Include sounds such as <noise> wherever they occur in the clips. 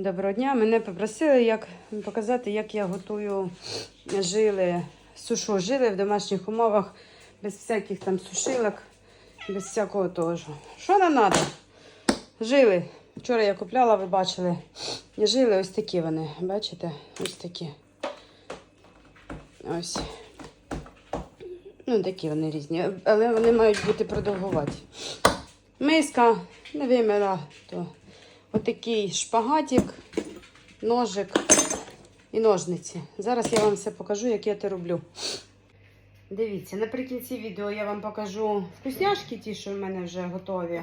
Доброго дня. Мене попросили як, показати, як я готую жили, сушу жили в домашніх умовах, без всяких там сушилок, без всякого того. Що нам треба? Жили. Вчора я купляла, ви бачили. Жили ось такі вони. Бачите? Ось такі. Ось. Ну, такі вони різні. Але вони мають бути продовгуваті. Миска не вимила, то отакий шпагатик, ножик і ножниці. Зараз я вам все покажу, як я це роблю. Дивіться, наприкінці відео я вам покажу вкусняшки, ті, що в мене вже готові,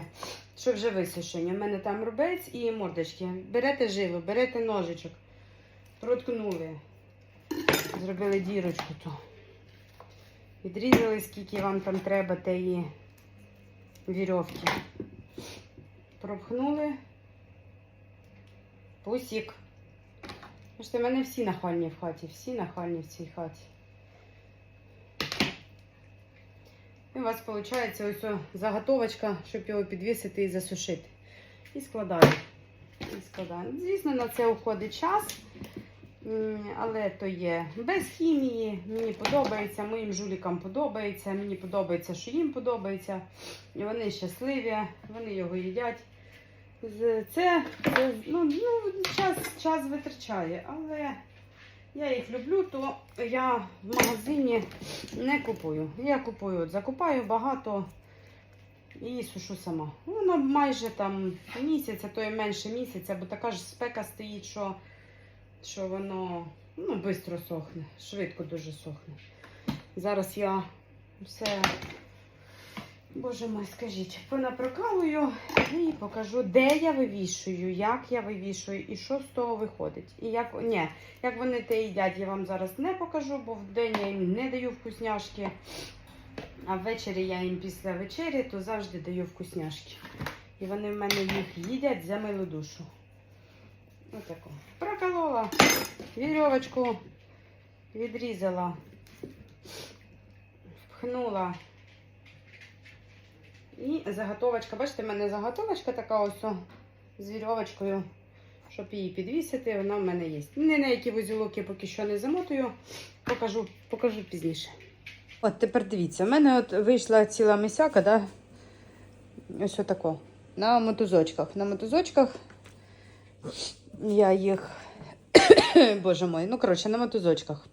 що вже висушені. У мене там рубець і мордочки. Берете жилу, берете ножичок, проткнули, зробили дірочку ту. Відрізали, скільки вам там треба тієї вірьовки. Пропхнули. Пусік. Бачите, в мене всі нахальні в хаті, всі нахальні в цій хаті. І у вас виходить ось о заготовочка, щоб його підвісити і засушити. І складаю. І складаю. Звісно, на це уходить час. Але то є без хімії. Мені подобається, моїм жулікам подобається. Мені подобається, що їм подобається. І вони щасливі, вони його їдять. Це, це ну, ну, час, час витрачає, але я їх люблю, то я в магазині не купую. Я купую, от, закупаю багато і сушу сама. Воно майже там місяць, а то і менше місяця, бо така ж спека стоїть, що, що воно ну, швидко сохне, швидко дуже сохне. Зараз я все, боже мой, скажіть, понапрокалую і покажу, де я вивішую, як я вивішую і що з того виходить. І як, ні, як вони те їдять, я вам зараз не покажу, бо вдень я їм не даю вкусняшки. А ввечері я їм після вечері, то завжди даю вкусняшки. І вони в мене їх їдять за милу душу. Отако. Проколола, вірьовочку відрізала, впхнула. І заготовочка. Бачите, в мене заготовочка така ось з вірьовочкою, щоб її підвісити, вона в мене є. Ні на які вузілок я поки що не замотую, покажу, покажу пізніше. От тепер дивіться, в мене от вийшла ціла мисяка, да? ось отако. На мотузочках. На мотузочках я їх. <coughs> Боже мой, ну коротше, на мотузочках.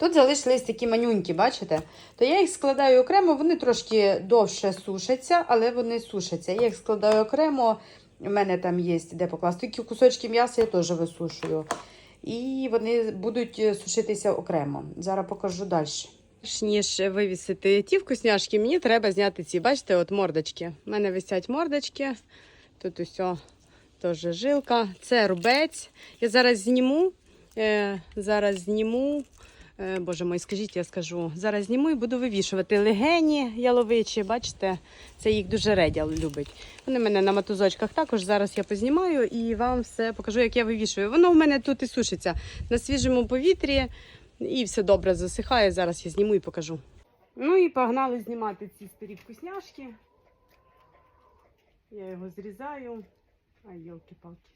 Тут залишились такі манюнькі, бачите? То я їх складаю окремо, вони трошки довше сушаться, але вони сушаться. Я їх складаю окремо. У мене там є де покласти. Такі кусочки м'яса я теж висушую. І вони будуть сушитися окремо. Зараз покажу далі. Перш ніж вивісити ті вкусняшки, мені треба зняти ці, бачите, от мордочки. У мене висять мордочки. Тут усе теж жилка. Це рубець. Я зараз зніму. Е, зараз зніму. Е, Боже мой, скажіть, я скажу. Зараз зніму і буду вивішувати легені яловичі. Бачите, це їх дуже редя любить. Вони в мене на мотузочках також. Зараз я познімаю і вам все покажу, як я вивішую. Воно в мене тут і сушиться на свіжому повітрі. І все добре засихає. Зараз я зніму і покажу. Ну і погнали знімати ці старі вкусняшки. Я його зрізаю. Ай, йолки-палки.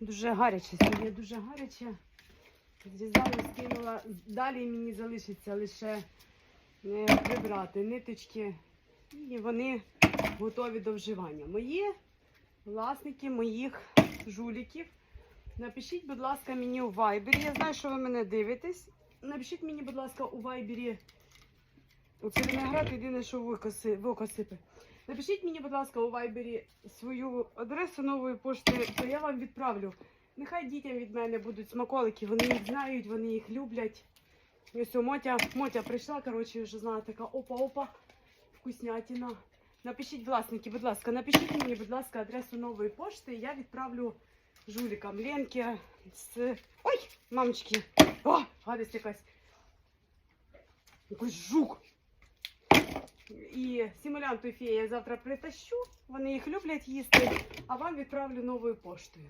Дуже гаряче, сьогодні дуже гаряче. Зрізаю, скинула. Далі мені залишиться лише е, прибрати ниточки. І вони готові до вживання. Мої власники моїх жуліків. Напишіть, будь ласка, мені у вайбері. Я знаю, що ви мене дивитесь. Напишіть мені, будь ласка, у вайбері. Оце виноград єдине, що в око сипе. Напишіть мені, будь ласка, у вайбері свою адресу нової пошти, то я вам відправлю. Нехай дітям від мене будуть смаколики, вони їх знають, вони їх люблять. І ось Мотя, Мотя прийшла, коротше, вже знала така опа-опа, вкуснятина. Напишіть, власники, будь ласка, напишіть мені, будь ласка, адресу нової пошти, я відправлю жулікам Ленки з. Ой, мамочки! О, гадость якась. Якийсь жук. І симулянту фея я завтра притащу. Вони їх люблять їсти, а вам відправлю новою поштою.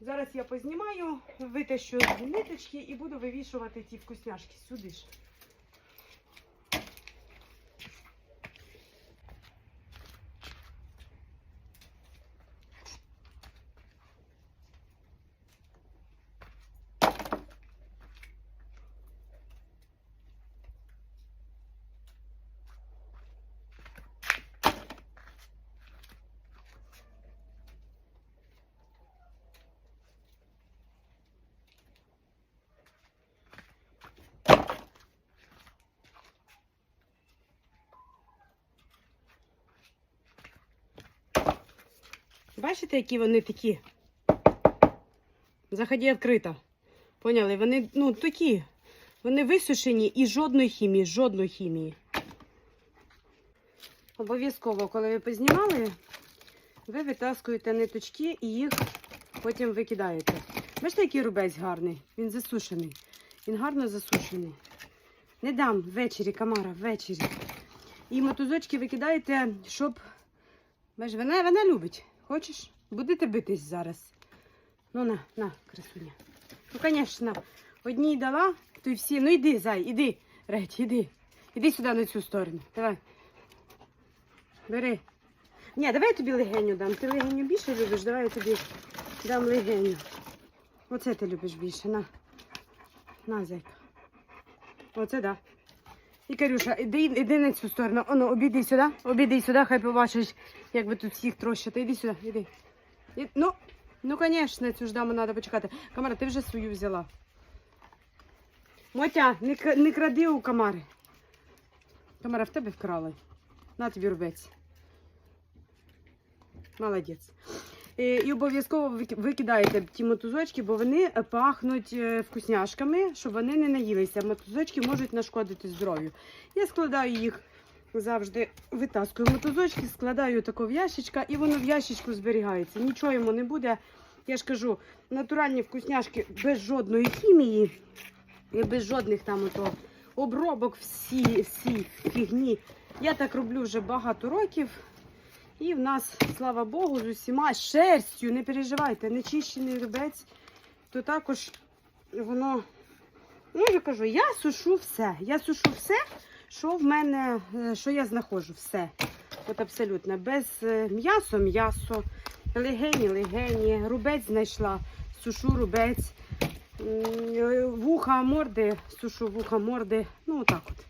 Зараз я познімаю, витащу з ниточки і буду вивішувати ті вкусняшки сюди ж. Бачите, які вони такі? Заході відкрито. Поняли? Вони ну, такі. Вони висушені і жодної хімії, жодної хімії. Обов'язково, коли ви познімали, ви витаскуєте ниточки і їх потім викидаєте. Бачите, який рубець гарний? Він засушений. Він гарно засушений. Не дам ввечері, камара, ввечері. І мотузочки викидаєте, щоб. Бач, вона, вона любить. Хочеш? Будете битись зараз. Ну на, на, красуня. Ну, звісно, одній дала, то й всі. Ну йди, зай, іди, Редь, іди. Іди сюди на цю сторону. Давай. Бери. Ні, давай я тобі легеню дам. Ти легеню більше любиш, давай я тобі дам легеню. Оце ти любиш більше. На. На, зайка. Оце да. І Карюша, іди, іди на цю сторону. Оно, обійди сюди, обійди сюди, хай побачиш, як ви тут всіх трощите. Іди сюди, іди. І, ну, ну, звісно, цю ж даму треба почекати. Камара, ти вже свою взяла. Мотя, не, не кради у камари. Камара, в тебе вкрали. На тобі рубець. Молодець. Е, І обов'язково викидаєте ті мотузочки, бо вони е, пахнуть е, вкусняшками, щоб вони не наїлися. Мотузочки можуть нашкодити здоров'ю. Я складаю їх завжди, витаскую мотузочки, складаю тако в ящичка, і воно в ящичку зберігається. Нічого йому не буде. Я ж кажу, натуральні вкусняшки без жодної хімії без жодних там ото обробок, всі, всі фігні. Я так роблю вже багато років. І в нас, слава Богу, з усіма шерстю, не переживайте, нечищений рубець, то також воно. Ну, я кажу, я сушу все. Я сушу все, що в мене, е, що я знаходжу, все. От абсолютно. Без е, м'ясо, м'ясо, легені, легені, рубець знайшла, сушу рубець, вуха, морди, сушу вуха, морди. Ну, отак от.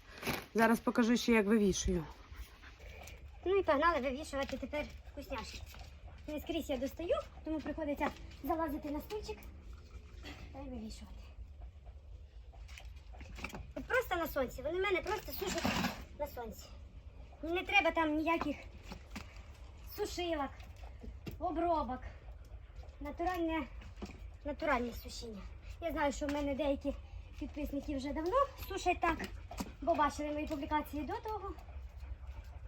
Зараз покажу ще, як вивішую. Ну і погнали вивішувати тепер вкусняшки. Не скрізь я достаю, тому приходиться залазити на стульчик та й вивішувати. От просто на сонці. Вони в мене просто сушать на сонці. Не треба там ніяких сушилок, обробок. Натуральне, натуральне сушіння. Я знаю, що в мене деякі підписники вже давно сушать так, бо бачили мої публікації до того.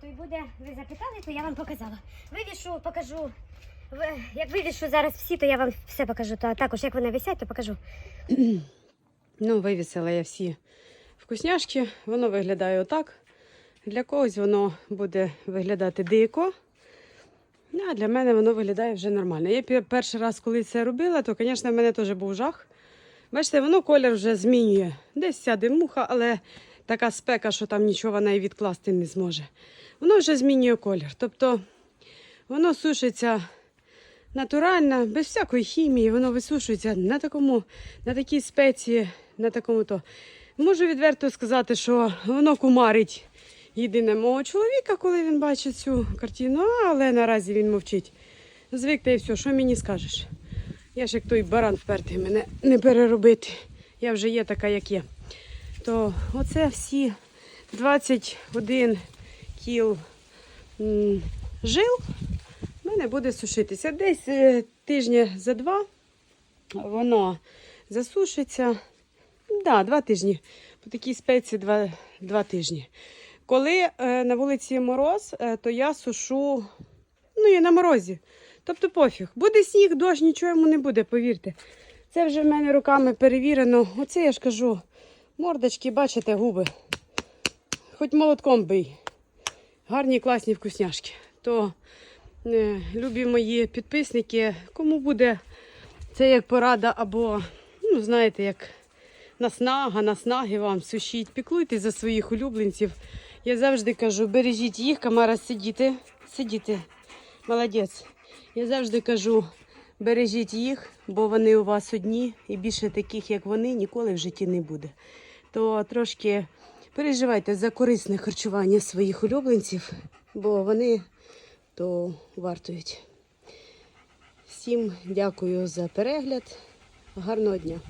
То й буде, ви запитали, то я вам показала. Вивішу, покажу. Як вивішу зараз всі, то я вам все покажу. Та також як вони висять, то покажу. <clears throat> Ну, вивісила я всі вкусняшки. Воно виглядає отак. Для когось воно буде виглядати дико. Ну, А для мене воно виглядає вже нормально. Я перший раз, коли це робила, то, звісно, в мене теж був жах. Бачите, воно колір вже змінює. Десь сяде муха, але така спека, що там нічого вона і відкласти не зможе. Воно вже змінює колір. Тобто воно сушиться натурально, без всякої хімії, воно висушується на такому, на такій спеції, на такому то. Можу відверто сказати, що воно кумарить єдине мого чоловіка, коли він бачить цю картину, але наразі він мовчить. Звик та і все, що мені скажеш? Я ж як той баран впертий, мене не переробити. Я вже є така, як є. То оце всі 21 кіл жил в мене буде сушитися. Десь е, тижня за два воно засушиться. Да, два тижні. По такій спеці два, два тижні. Коли е, на вулиці мороз, е, то я сушу ну, і на морозі. Тобто пофіг. Буде сніг, дощ, нічого йому не буде, повірте. Це вже в мене руками перевірено. Оце я ж кажу, мордочки, бачите, губи. Хоч молотком бий. Гарні, класні вкусняшки. То е, любі мої підписники, кому буде це як порада, або, ну, знаєте, як наснага, наснаги вам сушіть, піклуйтесь за своїх улюбленців. Я завжди кажу, бережіть їх, камара сидіти, сидіти. Молодець. Я завжди кажу, бережіть їх, бо вони у вас одні, і більше таких, як вони, ніколи в житті не буде. То трошки переживайте за корисне харчування своїх улюбленців, бо вони то вартують. Всім дякую за перегляд. Гарного дня!